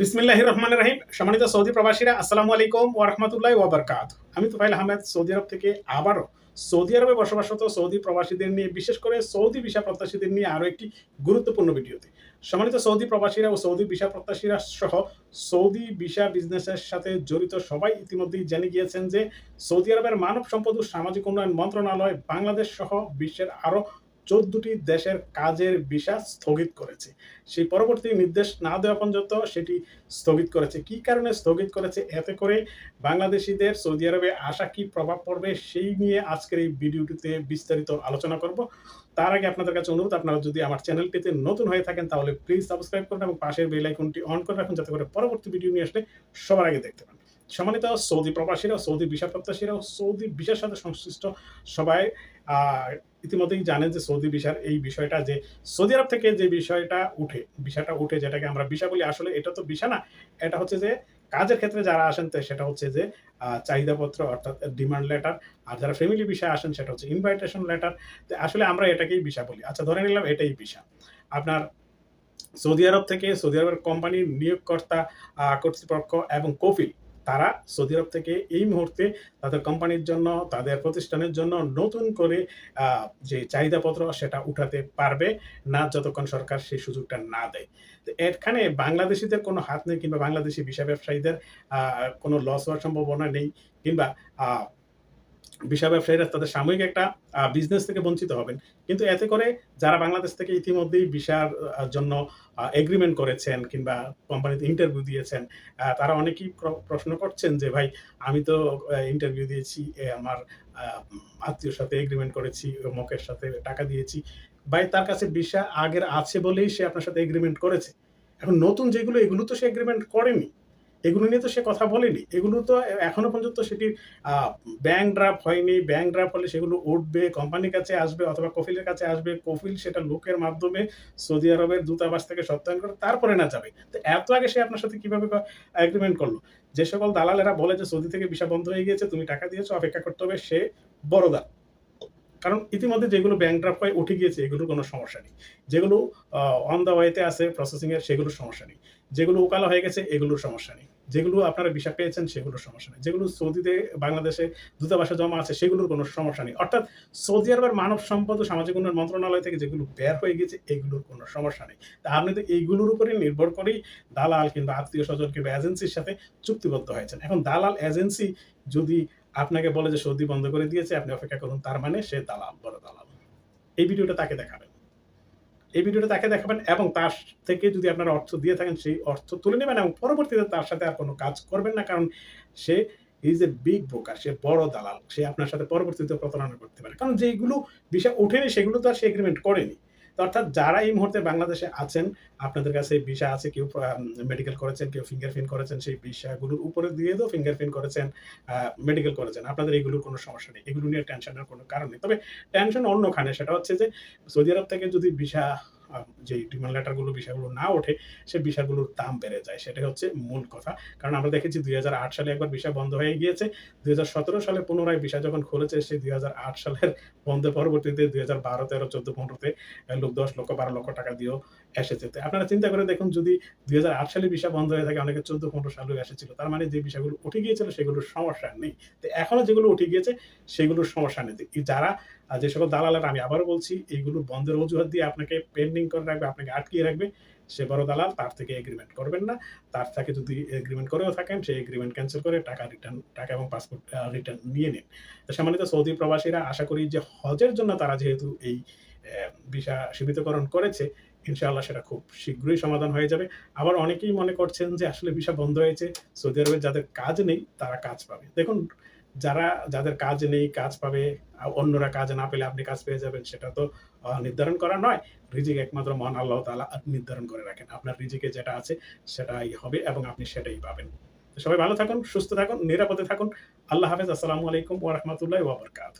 বিসমিল্লাহ রহমান রাহিম। সম্মানিত সৌদি প্রবাসীরা, আসসালামু আলাইকুম ওয়া রাহমাতুল্লাহি ওয়া বারাকাতুহু। আমি তুফাইল আহমেদ, সৌদি আরব থেকে আবারও সৌদি আরবে বসবাসরত সৌদি প্রবাসীদের নিয়ে, বিশেষ করে সৌদি ভিসা প্রত্যাশীদের নিয়ে আরও একটি গুরুত্বপূর্ণ ভিডিওতে। সম্মানিত সৌদি প্রবাসীরা ও সৌদি ভিসা প্রত্যাশীরা সহ সৌদি ভিসা বিজনেসের সাথে জড়িত সবাই ইতিমধ্যেই জেনে গিয়েছেন যে সৌদি আরবের মানব সম্পদ ও সামাজিক উন্নয়ন মন্ত্রণালয় বাংলাদেশ সহ বিশ্বের আরও চোদ্দটি দেশের কাজের ভিসা স্থগিত করেছে। সেই পরবর্তী নির্দেশ না দেওয়া পর্যন্ত সেটি স্থগিত করেছে। কি কারণে স্থগিত করেছে? এতে করে বাংলাদেশিদের সৌদি আরবে আসা কি প্রভাব পড়বে সেই নিয়ে আজকের এই ভিডিওটিতে বিস্তারিত আলোচনা করব। তার আগে আপনাদের কাছে অনুরোধ, আপনারা যদি আমার চ্যানেলটিতে নতুন হয়ে থাকেন তাহলে প্লিজ সাবস্ক্রাইব করুন এবং পাশের বেল আইকনটি অন করে রাখুন, যাতে করে পরবর্তী ভিডিও নিয়ে আসলে সবার আগে দেখতে পান। সম্মানিত সৌদি প্রবাসীরা, সৌদি ভিসা প্রত্যাশীরা সৌদি ভিসার সাথে সংশ্লিষ্ট সবাই ইতিমধ্যেই জানেন যে সৌদি ভিসার এই বিষয়টা যে সৌদি আরব থেকে যে বিষয়টা উঠে বিষয়টা উঠে যেটাকে আমরা ভিসা বলি, আসলে এটা তো ভিসা না, এটা হচ্ছে যে কাজের ক্ষেত্রে যারা আসেন সেটা হচ্ছে যে চাহিদাপত্র অর্থাৎ ডিমান্ড লেটার আর যারা ফ্যামিলি বিষয়ে আসেন সেটা হচ্ছে ইনভাইটেশন লেটার আসলে আমরা এটাকেই ভিসা বলি। আচ্ছা ধরে নিলাম এটাই ভিসা। আপনার সৌদি আরব থেকে সৌদি আরবের কোম্পানির নিয়োগকর্তা কর্তৃপক্ষ এবং কফিল তারা সৌদি আরব থেকে এই মুহূর্তে তাদের কোম্পানির জন্য, তাদের প্রতিষ্ঠানের জন্য নতুন করে যে চাহিদাপত্র সেটা উঠাতে পারবে না যতক্ষণ সরকার সেই সুযোগটা না দেয়। তো এখানে বাংলাদেশিদের কোনো হাত নেই কিংবা বাংলাদেশি ভিসা ব্যবসায়ীদের কোনো লস হওয়ার সম্ভাবনা নেই কিংবা ভিসা ব্যবসায়ীরা তাদের সাময়িক একটা বিজনেস থেকে বঞ্চিত হবেন। কিন্তু এতে করে যারা বাংলাদেশ থেকে ইতিমধ্যেই ভিসার জন্য এগ্রিমেন্ট করেছেন কিংবা কোম্পানিতে ইন্টারভিউ দিয়েছেন তারা অনেকেই প্রশ্ন করছেন যে, ভাই, আমি তো ইন্টারভিউ দিয়েছি আমার আত্মীয়র সাথে এগ্রিমেন্ট করেছি মকের সাথে টাকা দিয়েছি। ভাই, তার কাছে ভিসা আগের আছে বলেই সে আপনার সাথে এগ্রিমেন্ট করেছে। এখন নতুন যেগুলো, এগুলো তো সে এগ্রিমেন্ট করেনি। এগুলো নিয়ে তো সে কথা বলেনি। এগুলো তো এখনও পর্যন্ত সেটির ব্যাংক ড্রাফট হয়নি। ব্যাংক ড্রাফট হলে সেগুলো উঠবে কোম্পানির কাছে আসবে অথবা কফিলের কাছে আসবে। কফিল সেটা লোকের মাধ্যমে সৌদি আরবের দূতাবাস থেকে সত্যায়ন করে তারপরে না যাবে। তো এত আগে সে আপনার সাথে কীভাবে এগ্রিমেন্ট করল? যে সকল দালালেরা বলে যে সৌদি থেকে ভিসা বন্ধ হয়ে গিয়েছে, তুমি টাকা দিয়েছ, অপেক্ষা করতে হবে সে বড় দাল কারণ ইতিমধ্যে যেগুলো ব্যাংক ড্রাফট হয়ে উঠে গিয়েছে, এগুলোর কোনো সমস্যা নেই। যেগুলো অন দ্য ওয়েতে আছে প্রসেসিংয়ের সেগুলোর সমস্যা নেই। যেগুলো উকালা হয়ে গেছে, এগুলোর সমস্যা নেই। যেগুলো আপনারা ভিসা পেয়েছেন, সেগুলোর সমস্যা নেই। যেগুলো সৌদিতে, বাংলাদেশে দূতাবাসে জমা আছে, সেগুলোর কোনো সমস্যা নেই। অর্থাৎ সৌদি আরবের মানব সম্পদ ও সামাজিক উন্নয়ন মন্ত্রণালয় থেকে যেগুলো বের হয়ে গেছে এগুলোর কোনো সমস্যা নেই। তা আপনি তো এইগুলোর উপরেই নির্ভর করেই দালাল কিংবা আত্মীয় স্বজন কিংবা এজেন্সির সাথে চুক্তিবদ্ধ হয়েছেন। এখন দালাল এজেন্সি যদি আপনাকে বলে যে সৌদি বন্ধ করে দিয়েছে, আপনি অপেক্ষা করুন, তার মানে সে দালাল, বড় দালাল। এই ভিডিওটা তাকে দেখাবেন। এই ভিডিওটা তাকে দেখাবেন এবং তার থেকে যদি আপনারা অর্থ দিয়ে থাকেন, সেই অর্থ তুলে নেবেন এবং পরবর্তীতে তার সাথে আর কোনো কাজ করবেন না, কারণ সে ইজ এ বিগ ব্রোকার সে বড় দালাল, সে আপনার সাথে পরবর্তীতে প্রতারণা করতে পারে। কারণ যেগুলো বিষয় ওঠেনি, সেগুলো তো আর সে এগ্রিমেন্ট করেনি। অর্থাৎ যারা এই মুহূর্তে বাংলাদেশে আছেন, আপনাদের কাছে ভিসা আছে, কেউ মেডিকেল করেছেন, কেউ ফিঙ্গারপ্রিন্ট করেছেন, সেই ভিসাগুলোর উপরে দিয়ে দিয়েও ফিঙ্গারপ্রিন্ট করেছেন মেডিকেল করেছেন। আপনাদের এগুলোর কোনো সমস্যা নেই। এগুলো নিয়ে টেনশনের কোনো কারণ নেই। তবে টেনশন অন্যখানে, সেটা হচ্ছে যে সৌদি আরব থেকে যদি ভিসা যে ডিমান্ড লেটারগুলো বিষয়গুলো না ওঠে, সে বিষয়গুলোর দাম বেড়ে যায়। সেটাই হচ্ছে মূল কথা। কারণ আমরা দেখেছি দুই হাজার আট সালে একবার বিষয় বন্ধ হয়ে গিয়েছে। দুই হাজার সতেরো সালে পুনরায় বিষয় যখন খুলেছে, সেই দুই হাজার আট সালের বন্ধ পরবর্তীতে দুই হাজার বারো, তেরো, চোদ্দ, পনেরোতে লোক দশ লক্ষ, বারো লক্ষ টাকা দিয়েও এসেছে। আপনারা চিন্তা করে দেখুন, যদি দুই হাজার আট সালে ভিসা বন্ধ হয়ে থাকে, অনেকে চোদ্দ, পনেরো সালেও এসেছিল। তার মানে যে বিষয়গুলো উঠে গিয়েছিল, সেগুলোর সমস্যা নেই। তো এখনও যেগুলো উঠে গিয়েছে, সেগুলোর সমস্যা নেই। যারা আহ, যে সকল দালালের আমি আবারও বলছি এইগুলো বন্ধের অজুহাত দিয়ে আপনাকে পেন্ডিং করে রাখবে আপনাকে আটকিয়ে রাখবে। সে বড় দালাল তার থেকে এগ্রিমেন্ট করবেন না। তার থেকে যদি এগ্রিমেন্ট করেও থাকেন সেই এগ্রিমেন্ট ক্যান্সেল করে টাকা রিটার্ন টাকা এবং পাসপোর্ট রিটার্ন নিয়ে নিন। সম্মানিত সৌদি প্রবাসীরা আশা করি যে হজের জন্য তারা যেহেতু এই ভিসা সীমিতকরণ করেছে ইনশাআল্লাহ সেটা খুব শীঘ্রই সমাধান হয়ে যাবে। আবার অনেকেই মনে করছেন যে আসলে ভিসা বন্ধ হয়েছে সৌদি আরবে যাদের কাজ নেই তারা কাজ পাবে। দেখুন যারা যাদের কাজ নেই কাজ পাবে আর অন্যরা কাজ না পেলে আপনি কাজ পেয়ে যাবেন, সেটা তো নির্ধারণ করা নয়। রিজিক একমাত্র মহান আল্লাহ তালা নির্ধারণ করে রাখেন। আপনার রিজিকে যেটা আছে সেটাই হবে এবং আপনি সেটাই পাবেন। সবাই ভালো থাকুন, সুস্থ থাকুন, নিরাপদে থাকুন। আল্লাহ হাফেজ। আসসালামু আলাইকুম ওরহমতুল্লাহ ওবরকাত